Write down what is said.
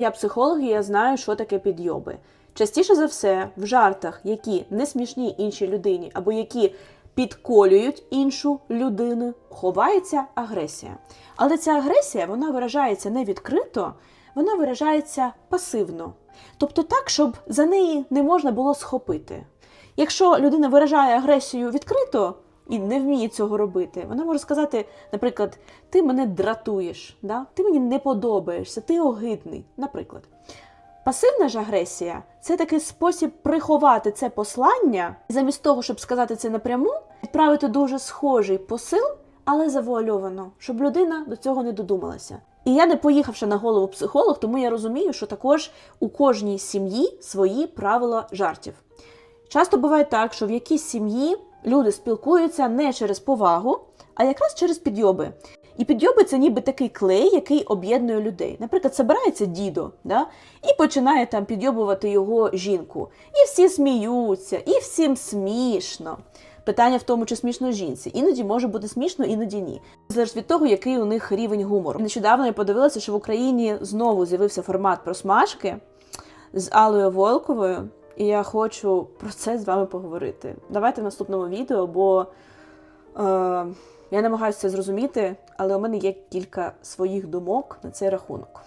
Я психолог, і я знаю, що таке підйоби. Частіше за все, в жартах, які не смішні іншій людині, або які підколюють іншу людину, ховається агресія. Але ця агресія вона виражається не відкрито, вона виражається пасивно. Тобто так, щоб за неї не можна було схопити. Якщо людина виражає агресію відкрито і не вміє цього робити, вона може сказати, наприклад, ти мене дратуєш, да? ти мені не подобаєшся, ти огидний, наприклад. Пасивна ж агресія це такий спосіб приховати це послання, замість того, щоб сказати це напряму, відправити дуже схожий посил, але завуальовано, щоб людина до цього не додумалася. І я не поїхавши на голову психолог, тому я розумію, що також у кожній сім'ї свої правила жартів. Часто буває так, що в якійсь сім'ї люди спілкуються не через повагу, а якраз через підйоби. І підйоби це ніби такий клей, який об'єднує людей. Наприклад, збирається дідо да? і починає там підйобувати його жінку. І всі сміються, і всім смішно. Питання в тому, чи смішно жінці. Іноді може бути смішно, іноді ні. Залежить від того, який у них рівень гумору. Нещодавно я подивилася, що в Україні знову з'явився формат просмажки з Аллою Волковою, і я хочу про це з вами поговорити. Давайте в наступному відео, бо е, я намагаюся це зрозуміти, але у мене є кілька своїх думок на цей рахунок.